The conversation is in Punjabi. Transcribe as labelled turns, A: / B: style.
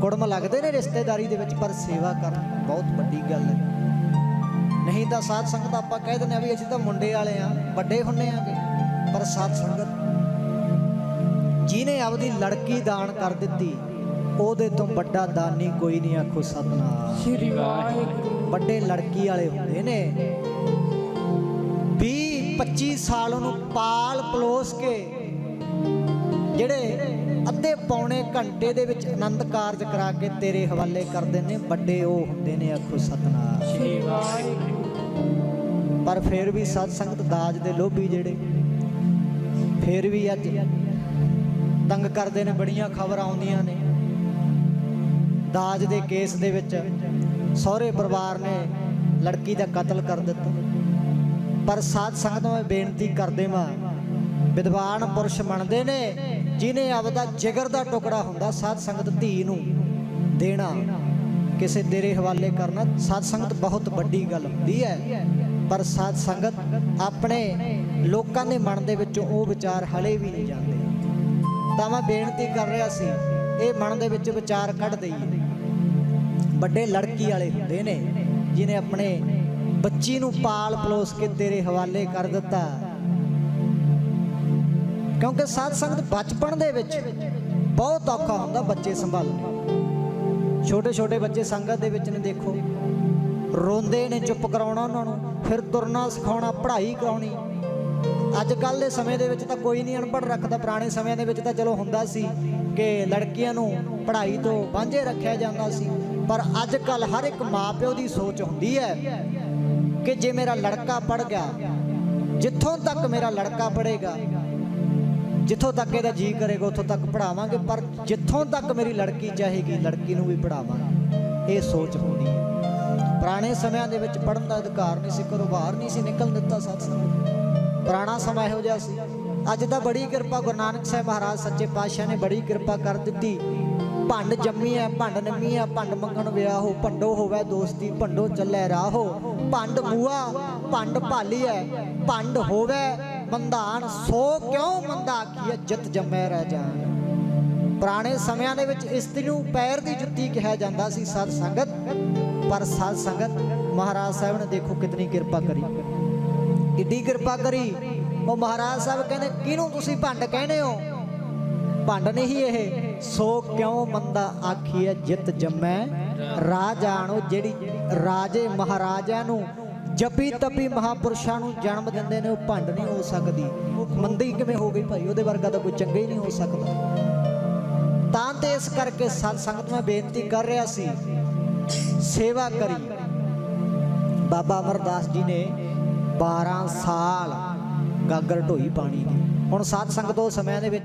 A: ਕੁੜਮ ਲੱਗਦੇ ਨੇ ਰਿਸ਼ਤੇਦਾਰੀ ਦੇ ਵਿੱਚ ਪਰ ਸੇਵਾ ਕਰਨਾ ਬਹੁਤ ਵੱਡੀ ਗੱਲ ਹੈ। ਨਹੀਂ ਤਾਂ ਸਾਧ ਸੰਗਤ ਆਪਾਂ ਕਹਿ ਦਿੰਦੇ ਆ ਵੀ ਅਸੀਂ ਤਾਂ ਮੁੰਡੇ ਵਾਲੇ ਆ ਵੱਡੇ ਹੁੰਨੇ ਆਗੇ ਪਰ ਸਾਧ ਸੰਗਤ ਜਿਹਨੇ ਆਪਦੀ ਲੜਕੀ ਦਾਨ ਕਰ ਦਿੱਤੀ ਉਹਦੇ ਤੋਂ ਵੱਡਾ ਦਾਨੀ ਕੋਈ ਨਹੀਂ ਆਖੋ ਸਤਨਾਮ।
B: ਸ੍ਰੀ ਵਾਹਿਗੁਰੂ।
A: ਵੱਡੇ ਲੜਕੀ ਵਾਲੇ ਹੁੰਦੇ ਨੇ। 20 25 ਸਾਲ ਉਹਨੂੰ ਪਾਲ ਪਲੋਸ ਕੇ ਜਿਹੜੇ ਅੱਧੇ ਪੌਣੇ ਘੰਟੇ ਦੇ ਵਿੱਚ ਆਨੰਦ ਕਾਰਜ ਕਰਾ ਕੇ ਤੇਰੇ ਹਵਾਲੇ ਕਰਦੇ ਨੇ ਵੱਡੇ ਉਹ ਹੁੰਦੇ ਨੇ ਆਖੋ ਸਤਨਾਮ।
B: ਸ੍ਰੀ ਵਾਹਿਗੁਰੂ
A: ਪਰ ਫਿਰ ਵੀ ਸਤ ਸੰਗਤ ਦਾਜ ਦੇ ਲੋਭੀ ਜਿਹੜੇ, ਫਿਰ ਵੀ ਅੱਜ ਤੰਗ ਕਰਦੇ ਨੇ, ਬੜੀਆਂ ਖਬਰਾਂ ਆਉਂਦੀਆਂ ਨੇ। ਦਾਜ ਦੇ ਕੇਸ ਦੇ ਵਿੱਚ ਸਹੁਰੇ ਪਰਿਵਾਰ ਨੇ ਲੜਕੀ ਦਾ ਕਤਲ ਕਰ ਦਿੱਤਾ। ਪਰ ਸਾਧ ਸੰਗਤ ਨੂੰ ਮੈਂ ਬੇਨਤੀ ਕਰਦੇ ਵਾਂ ਵਿਦਵਾਨ ਪੁਰਸ਼ ਮੰਨਦੇ ਨੇ, ਜਿਨੇ ਆਪਦਾ ਜਿਗਰ ਦਾ ਟੁਕੜਾ ਹੁੰਦਾ ਸਾਧ ਸੰਗਤ ਧੀ ਨੂੰ ਦੇਣਾ, ਕਿਸੇ ਤੇਰੇ ਹਵਾਲੇ ਕਰਨਾ, ਸਾਧ ਸੰਗਤ ਬਹੁਤ ਵੱਡੀ ਗੱਲ ਹੁੰਦੀ ਹੈ। ਪਰ ਸਾਧ ਸੰਗਤ ਆਪਣੇ ਲੋਕਾਂ ਦੇ ਮਨ ਦੇ ਵਿੱਚੋਂ ਉਹ ਵਿਚਾਰ ਹਲੇ ਵੀ ਨਹੀਂ ਜਾਂਦੇ। ਤਾਂ ਮੈਂ ਬੇਨਤੀ ਕਰ ਰਿਹਾ ਸੀ, ਇਹ ਮਨ ਦੇ ਵਿੱਚ ਵਿਚਾਰ ਕੱਢ ਦਈਏ। ਵੱਡੇ ਲੜਕੀ ਵਾਲੇ ਹੁੰਦੇ ਨੇ, ਜਿਨੇ ਆਪਣੇ ਬੱਚੀ ਨੂੰ ਪਾਲ ਪਲੋਸ ਕੇ ਤੇਰੇ ਹਵਾਲੇ ਕਰ ਦਿੱਤਾ ਕਿਉਂਕਿ ਸਾਧ ਸੰਗਤ ਬਚਪਨ ਦੇ ਵਿੱਚ ਬਹੁਤ ਔਖਾ ਹੁੰਦਾ ਬੱਚੇ ਸੰਭਾਲਣੇ ਛੋਟੇ ਛੋਟੇ ਬੱਚੇ ਸੰਗਤ ਦੇ ਵਿੱਚ ਨੇ ਦੇਖੋ, ਰੋਂਦੇ ਨੇ, ਚੁੱਪ ਕਰਾਉਣਾ ਉਹਨਾਂ ਨੂੰ, ਫਿਰ ਤੁਰਨਾ, ਸਿਖਾਉਣਾ, ਪੜ੍ਹਾਈ ਕਰਾਉਣੀ। ਅੱਜ ਕੱਲ ਦੇ ਸਮੇਂ ਦੇ ਵਿੱਚ ਤਾਂ ਕੋਈ ਨਹੀਂ ਅਨਪੜ੍ਹ ਰੱਖਦਾ, ਪੁਰਾਣੇ ਸਮਿਆਂ ਦੇ ਵਿੱਚ ਤਾਂ ਚਲੋ ਹੁੰਦਾ ਸੀ ਕਿ ਲੜਕੀਆਂ ਨੂੰ ਪੜ੍ਹਾਈ ਤੋਂ ਵਾਂਝੇ ਰੱਖਿਆ ਜਾਂਦਾ ਸੀ। ਪਰ ਅੱਜ ਕੱਲ ਹਰ ਇੱਕ ਮਾਪਿਓ ਦੀ ਸੋਚ ਹੁੰਦੀ ਹੈ ਕਿ ਜੇ ਮੇਰਾ ਲੜਕਾ ਪੜ ਗਿਆ, ਜਿੱਥੋਂ ਤੱਕ ਮੇਰਾ ਲੜਕਾ ਪੜੇਗਾ ਜਿੱਥੋਂ ਤੱਕ ਇਹਦਾ ਜੀ ਕਰੇਗਾ, ਉੱਥੋਂ ਤੱਕ ਪੜਾਵਾਂਗੇ ਪਰ ਜਿੱਥੋਂ ਤੱਕ ਮੇਰੀ ਲੜਕੀ ਚਾਹੇਗੀ, ਲੜਕੀ ਨੂੰ ਵੀ ਪੜਾਵਾਂਗੇ ਇਹ ਸੋਚ ਹੁੰਦੀ ਹੈ। ਪੁਰਾਣੇ ਸਮਿਆਂ ਦੇ ਵਿੱਚ ਪੜਨ ਦਾ ਅਧਿਕਾਰ ਨਹੀਂ ਸੀ ਘਰੋਂ ਬਾਹਰ ਨਹੀਂ ਸੀ ਨਿਕਲ ਦਿੱਤਾ ਸਤ ਪੁਰਾਣਾ ਸਮਾਂ ਇਹੋ ਜਿਹਾ ਸੀ। ਅੱਜ ਤਾਂ ਬੜੀ ਕਿਰਪਾ, ਗੁਰੂ ਨਾਨਕ ਸਾਹਿਬ ਮਹਾਰਾਜ ਸੱਚੇ ਪਾਤਸ਼ਾਹ ਨੇ ਬੜੀ ਕਿਰਪਾ ਕਰ ਦਿੱਤੀ। ਭੰਡ ਜੰਮੀ ਐ ਭੰਡ ਨੰਮੀ ਐ ਭੰਡ ਮੰਗਣ ਵਿਆਹ ਹੋ, ਭੰਡੋ ਹੋਵੇ ਦੋਸਤੀ, ਭੰਡੋ ਚੱਲੇ ਰਾਹੋ ਭੰਡ ਬੂਆ ਭੰਡ ਭਾਲੀ ਐ ਭੰਡ ਹੋਵੇ। ਬੰਧਾਨ, ਸੋ ਕਿਉਂ ਮੰਦਾ ਆਖੀਐ, ਜਿਤ ਜੰਮੈ ਰਹਿ ਜਾਣ। ਪੁਰਾਣੇ ਸਮਿਆਂ ਦੇ ਵਿੱਚ ਇਸਤਰੀ ਨੂੰ ਪੈਰ ਦੀ ਜੁੱਤੀ ਕਿਹਾ ਜਾਂਦਾ ਸੀ, ਸਤ ਸੰਗਤ, ਪਰ ਸਤ ਸੰਗਤ, ਮਹਾਰਾਜ ਸਾਹਿਬ ਨੇ ਦੇਖੋ ਕਿਤਨੀ ਕਿਰਪਾ ਕਰੀ। ਕਿੱਡੀ ਕਿਰਪਾ ਕਰੀ। ਉਹ ਮਹਾਰਾਜ ਸਾਹਿਬ ਕਹਿੰਦੇ, ਕਿਹਨੂੰ ਤੁਸੀਂ ਭੰਡ ਕਹਿੰਦੇ ਹੋ? ਭੰਡ ਨਹੀਂ ਇਹ। ਸੋ ਕਿਉਂ ਮੰਦਾ ਆਖੀਏ ਜਿਤ ਜੰਮੈ ਰਾਜਾਣੋ ਜਿਹੜੀ ਰਾਜੇ ਮਹਾਰਾਜਿਆਂ ਨੂੰ ਜੱਪੀ ਤਪੀ ਮਹਾਪੁਰਸ਼ਾਂ ਨੂੰ ਜਨਮ ਦਿੰਦੇ ਨੇ, ਉਹ ਭੰਡ ਨਹੀਂ ਹੋ ਸਕਦੀ। ਮੰਦੀ ਕਿਵੇਂ ਹੋ ਗਈ ਭਾਈ? ਉਹਦੇ ਵਰਗਾ ਤਾਂ ਕੋਈ ਚੰਗਾ ਹੀ ਨਹੀਂ ਹੋ ਸਕਦਾ। ਤਾਂ ਤੇ ਇਸ ਕਰਕੇ ਸਤ ਸੰਗਤ ਨੂੰ ਬੇਨਤੀ ਕਰ ਰਿਹਾ ਸੀ, ਸੇਵਾ ਕਰੀ। ਬਾਬਾ ਅਮਰਦਾਸ ਜੀ ਨੇ 12 ਸਾਲ ਗਾਗਰ ਢੋਈ ਪਾਣੀ ਦੀ। ਹੁਣ ਸਾਧ ਸੰਗਤ ਉਹ ਸਮਿਆਂ ਦੇ ਵਿੱਚ